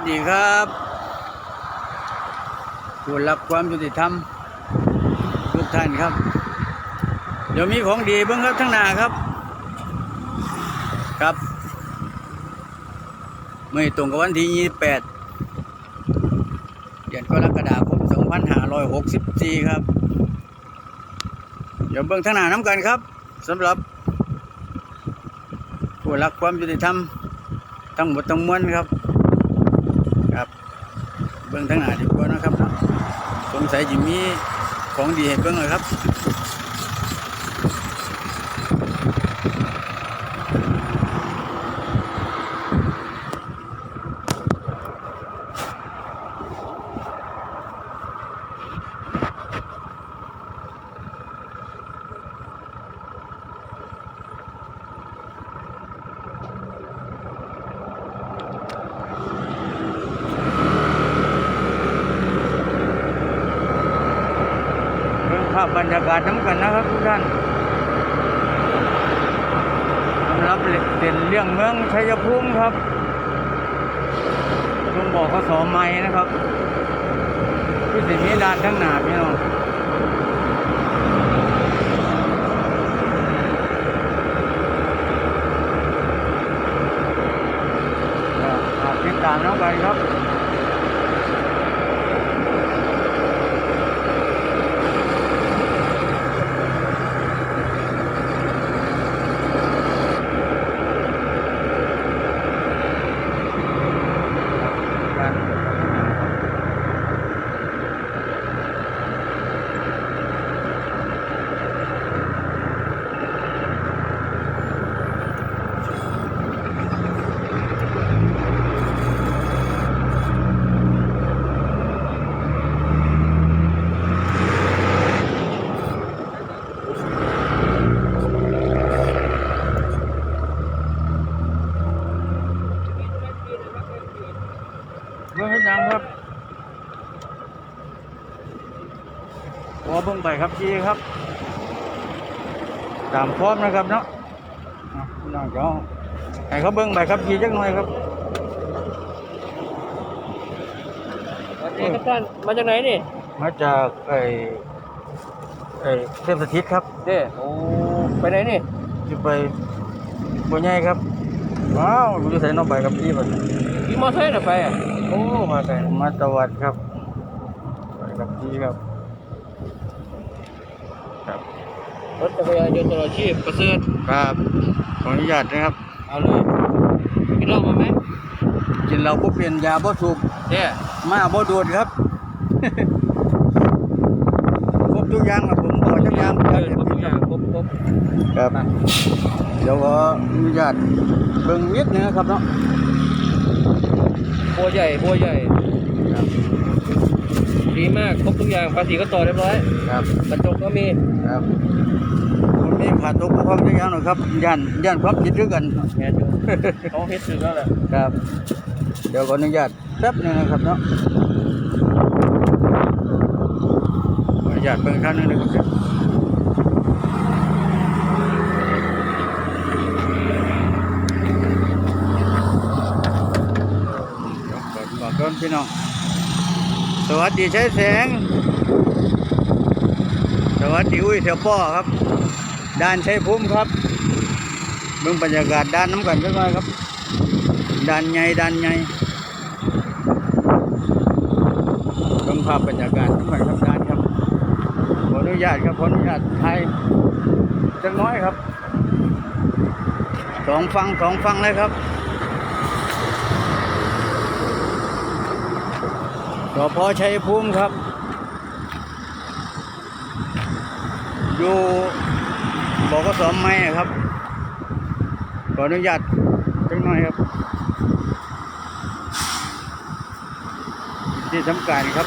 สดีครับผู้รักความยุติธรรมทุกท่านครับ เดี๋ยวมีของดีเบิ้งครับทั้งหน้าครับ ครับ ไม่ตรงกับวันที่ 28 เดือนกรกฎาคม 2564 ครับ เดี๋ยวเบิ้งทั้งหน้าน้ำกันครับสำหรับผู้รักความยุติธรรมทั้งหมดทั้งมวลครับ ครับ เบื้องทั้งหน้าดีกว่านะครับเนาะสงสัยจะมีของดีให้เบื้องเลยครับ บรรยากาศน้ำกันนะครับทุกท่านสำหรับเด่นเรื่องเมืองชัยภูมิครับลุงบอกเขาสอไม้นะครับที่สิมีด้านทั้งหนาพี่น้องก็ฝากติดตามน้องกันครับ การเบื้องเฮ็ดหยังครับข อเบิ่งไปครับพี่ครับ ตามพร้อมนะครับเนาะอะพี่น้องเจ้าให้เขาเบิ่งไปครับพี่จักหน่อยครับสวัสดีครับท่านมาจากไหนนี่มาจากไอ้ไอ้เทพสถิตครับเด้โอ้ไปไหนนี่จะไปบัวใหญ่ครับว้าวอยู่ใส่น้องไปครับพี่บัดขี่มอเตอร์ไซค์น่ะไปอะโอ้มาไกลมาตวัดครับไปกับพี่ครับ ครับ รถจักรยานยนต์ตลอดชีพประเสริฐครับขออนุญาตนะครับ เอาเลยกินเหล้ามาไหมกินเราก็เปลี่ยนยาบ่สูบเด้มาบ่ดูดครับ ครบทุกอย่างครับผมบอกทุกอย่างเออครบทุกอย่างครบครบครับ เดี๋ยวขออนุญาตเบิ่งนิดนึงนะครับเนาะบัวใหญ่บัวใหญ่ครับ ดีมากครบทุกอย่างภาษีก็ต่อเรียบร้อยครับกระจกก็มีครับผมมีขาดตกความทุกอย่างหน่อยครับย่านย่านความคิดด้วยกันแม่นอยู่เขาเฮ็ดถึงแล้วแหละครับ เดี๋ยวขออนุญาตแป๊บหนึงนะครับเนาะขออนุญาตเบิ่งครั้งหนึงนะครับบอกก่อนพี่น้อง สวัสดีใช้แสง สวัสดีอุ้ยเสียป้อครับ ด้านชัยภูมิครับเบิ่งบรรยากาศด้านน้ำกันสักหน่อยครับ ด้านใหญ่ด้านใหญ่เบิ่งภาพบรรยากาศน้ำกันครับด้านครับขออนุญาตครับขออนุญาตไทยจักน้อยครับสองฟังสองฟังเลยครับ พชัยภูมิครับ อยู่บอกก็สอมไม่ครับ ขออนุญาตจังหน่อยครับ ที่สำคัญครับ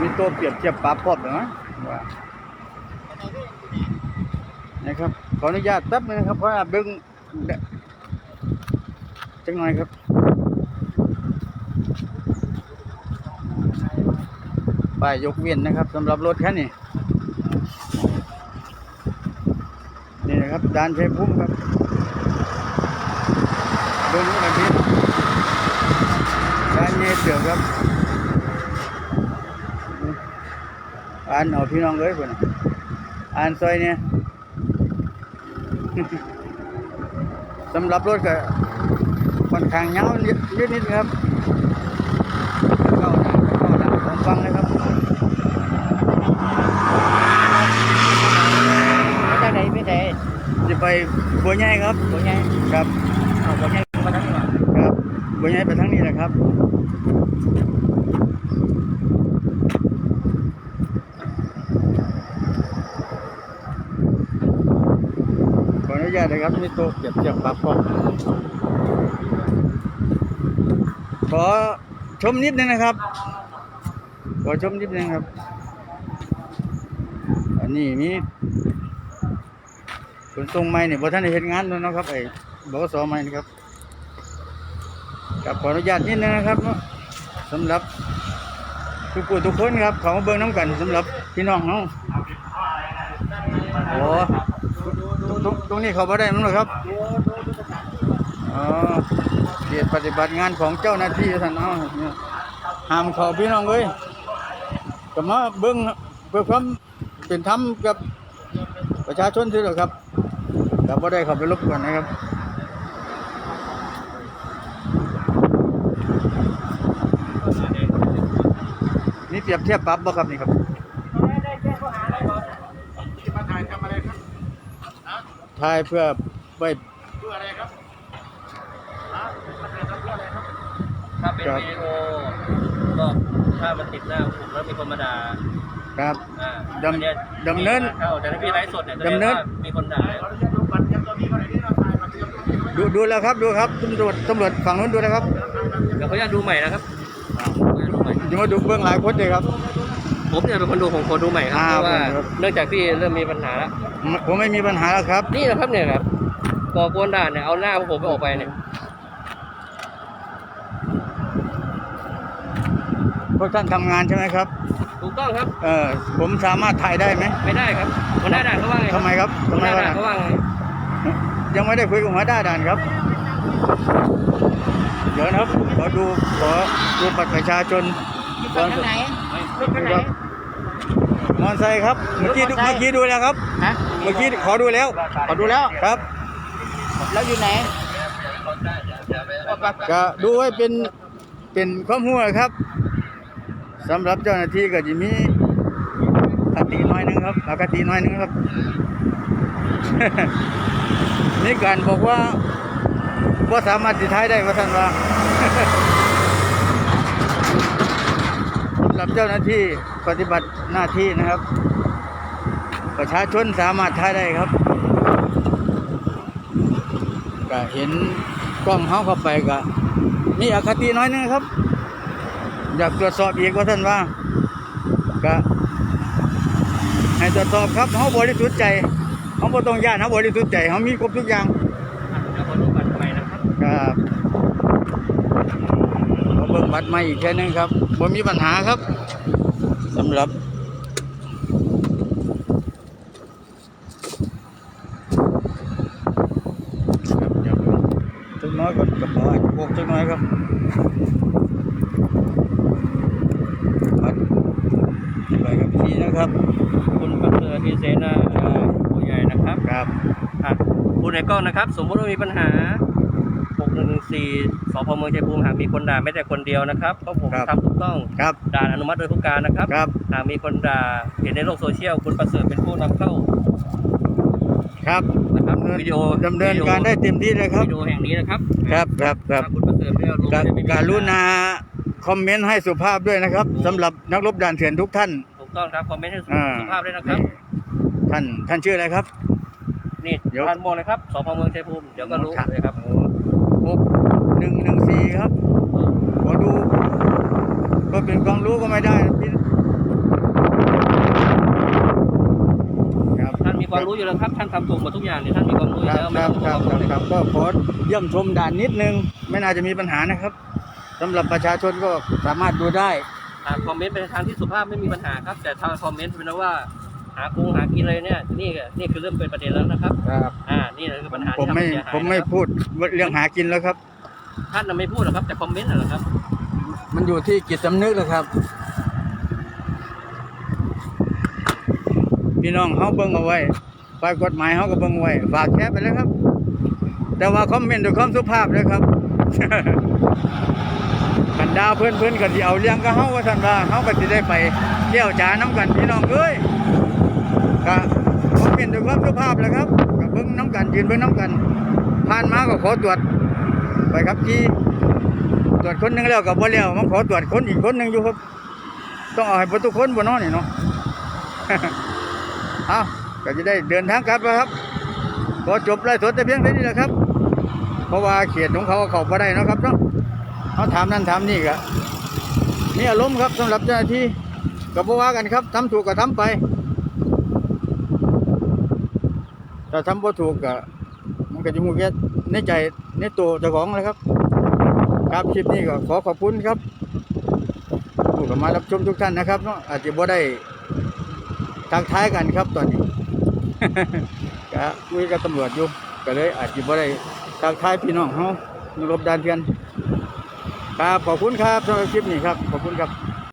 มีตัวเปรียบเทียบปลาพอบหรือไงว่านะครับ ขออนุญาตแป๊บนึงนะครับเพราะว่าเบิ้งจังหน่อยครับ ป้ายยกเว้นนะครับสำหรับรถคันนี้นี่นะครับดานชัยภูมิครับเบิ้งกันทีง่เสือครับอ่านเอาพี่น้องเอ้ยพุ่นะอ่านซอยเนี่ยสำหรับรถก็ค่อนข้างยาวนิดนิดครับเข้าหน้าเข้าหลังของฟังเลยครับ มาจากไหนไม่ได้ จะ ไปบัวใหญ่ครับตัวใหญ่ครับเอาตัวใหญ่มาทั้งนี้หรอครับบัวใหญ่ไปทางนี้แหละครับขออนุญาตนะครับมีโต๊ะเก็บเก็บปรับพร้อมขอชมนิดนึงนะครับ ขอชมนิดนึงครับ อันนี้มี ขนส่งไม้เนี่ยพอท่านได้เห็นงานแล้วนะครับไอ้บกสไม้นี่ครับกับขออนุญาตนิดนึงนะครับเนาะสำหรับทุกผู้ทุกคนครับเขามาเบิ่งน้ำกันสำหรับพี่น้องเนาะโอ้ตรงตรงนี้เขาบ่ได้มั้งหรอครับอ๋อเกียรติปฏิบัติงานของเจ้าหน้าที่ท่านเนาะห้ามเขาพี่น้องเอ้ยก็มาเบิ่งเพื่อความเป็นธรรมกับประชาชนที่หรอครับ แต่บ่ได้เข้าไปรบกวนนะครับนี่เปรียบเทียบปรับบ่ครับนี่ครับถ่ายเพื่อไว้ถ้าเป็นครับวิดีโอก็ถ้ามันติดหน้าผมแล้วมีคนมาด่าครับอ่าดำอัยดำเนินเข้าแต่ถ้าพี่ไลฟ์สดเนี่ยแสดำเนินว่ามีคนด่าแล้ว ดูดูแล้วครับดูครับตำรวจตำรวจฝั่งนู้นดูนะครับเดี๋ยวเขาจะดูใหม่นะครับขออนุญาตดูใหม่อย่ามาดูเบื้องหลายคนเลยครับ ผมเนี่ยเป็นคนดูของคนดูใหม่ครับอ่าเพราะว่าผมครับเนื่องจากพี่เริ่มมีปัญหาแล้วผมไม่มีปัญหาแล้วครับ นี่นะครับเนี่ยครับก่อกวนด่าเนี่ยเอาหน้าผมไปออกไปเนี่ยพวกท่านทำงานใช่ไหมครับ ถูกต้องครับ เออผมสามารถถ่ายได้ไหมไม่ได้ครับหัวหน้าด่านเขาว่าไงทำไมครับหัทำวไมหน้าว่าด่านเขาว่าไง ยังไม่ได้คุยกับหัวหน้าด่านครับ เดี๋ยวนะครับขอดูขอดูบัตรประชาชนรถคันไหนรถคันไหนมอเตอร์ไซค์ครับ เมื่อกี้ดูมอเตอร์ไซค์เมื่อกี้ดูแล้วครับ ฮะเมื่อกี้ขอดูแล้วขอดูแล้ว ครับ แล้วอยู่ไหนก็ดูไว้เป็นเป็นความหัวครับสำหรับเจ้าหน้าที่ก็จะมีคติน้อยหนึงครับอคติน้อยหนึงครับ นี่การบอกว่าว่าสามารถติดท้ายได้ว่าท่านว่าสำหรับเจ้าหน้าที่ปฏิบัติหน้าที่นะครับ ประชาชนสามารถท้ายได้ครับก็เห็นกล้องเขาเข้าไปก็มีอคติน้อยนึงครับ อยากตรวจสอบอีกว่าท่านว่าก็ให้ตรวจสอบครับเขาบริสุทธิ์ใจ เขาบ่ต้องย่านเขาบริสุทธิ์ใจเขามีครบทุกอย่างเดี๋ยวขอดูบัตรใหม่นะครับครับเขาเบิ่งบัตรใหม่อีกแค่นึงครับบ่มีปัญหาครับสำหรับครับเดี๋ยวจักหน้อยก่อนกับหมออาจจะพกจักหน้อยครับบัตรไปกับพี่นะครับ คุณประเสริฐพีเสนาผู้ใหญ่ นะครับครับอะคุณในกล้องนะครับ สมมติว่ามีปัญหา 6114สพเมืองชัยภูมิหากมีคนด่าแม้แต่คนเดียวนะครับก็ผมครับ ทำถูกต้องครับด่านอนุมัติโดยผู้การนะครับครับหากมีคนด่าเห็นในโลกโซเชียลคุณประเสริฐเป็นผู้นำเข้าครับนะครับวิดีโอดำเนินการได้เต็มที่เลยครับ วิดีโอแห่งนี้นะครับครับครับครับถ้าคุณประเสริฐไม่เอาลงกจะไม่มีการุณาคอมเมนต์ให้สุภาพด้วยนะครับสำหรับนักรบด่านเถื่อนทุกท่าน ถูกต้องครับคอมเมนต์ให้สุอ่า ภาพด้วยนะครับ ท่านท่านชื่ออะไรครับ นี่เดี๋ยวท่านโมเลยครับสพเมืองชัยภูมิเดี๋ยวก็รู้เลยครับหกหนึ่งหนึ่งสี่ครับขอดูก็เป็นความรู้ก็ไม่ได้นะพี่ครับท่านมีความรู้อยู่แล้วครับท่านทำถูกหมดทุกอย่างเนี่ยท่านมีความรู้อคยู่รับแล้วครับไม่ครับต้องครับครับก็ขอเยี่ยมชมด่านนิดนึง ไม่น่าจะมีปัญหานะครับสำหรับประชาชนก็สามารถดูได้ อ่าคอมเมนต์เป็นทางที่สุภาพไม่มีปัญหาครับ แต่ทางคอมเมนต์เป็นว่า หาคงหากินอะไรเนี่ยนี่ก็นี่คือเริ่มเป็นประเด็นแล้วนะครับ ครับ อ่า นี่แหละคือปัญหาผมที่ทำไม่ให้เสียหายผมไม่นะครับพูดเรื่องหากินแล้วครับ ท่านน่ะไม่พูดหรอกครับแต่คอมเมนต์น่ะเหรอครับ มันอยู่ที่จิตสำนึกเลยครับ พี่น้องเขาเบิ่งเอาไว้ฝ่ายกฎหมายเขาก็เบิ่งเอาไว้ ฝากแชร์ไปเลยครับ แต่ว่าคอมเมนต์ด้วยความสุภาพเลยครับกันดาเพื่อนเพื่อนๆกันที่เอาเลี้ยงก็เฮาว่าท่านว่าเฮาก็สิได้ไปเที่ยวจาน้ำกันพี่น้องเอ้ย ก็คอมเมนต์ด้วยความสุภาพแล้วครับก็เบิ่งน้ำกันยืนเบิ่งน้ำกัน ผ่านมาก็ขอตรวจไปครับที่ตรวจคนหนึงแล้วก็บ่แล้วมาขอตรวจคนอีกคนหนึ่งอยู่ครับ ต้องเอาให้เบ่ทุกคนบ่เนาะนี่เนาะเอาก็จะได้เดินทางกลับแล้วครับขอจบไล่สดแต่เพียงเท่านี้แหละครับ เพราะว่าเขตของเขาเขาบ่ได้นะครับเนาะเขาถามนั่นถามนี่ก็มีอารมณ์ครับสำหรับเจ้าหน้าที่ก็บ่ว่ากันครับทำถูกก็ทำไป ถ้าทำบ่ถูกก็มันก็จะมูแค่ในใจในตัวเจ้าของเลยครับ ครับคลิปนี้ก็ขอขอบคุณครับผู้ก็มารับชมทุกท่านนะครับเนาะอาจจะบ่ได้ทักทายกันครับตอนนี้ก็คุยกับตำรวจอยู่ก็เลยอาจจะบ่ได้ทักทายพี่น้องเฮาอยู่รบดานเทียนครับขอบคุณครับสำหรับคลิปนี้ครับขอบคุณครับ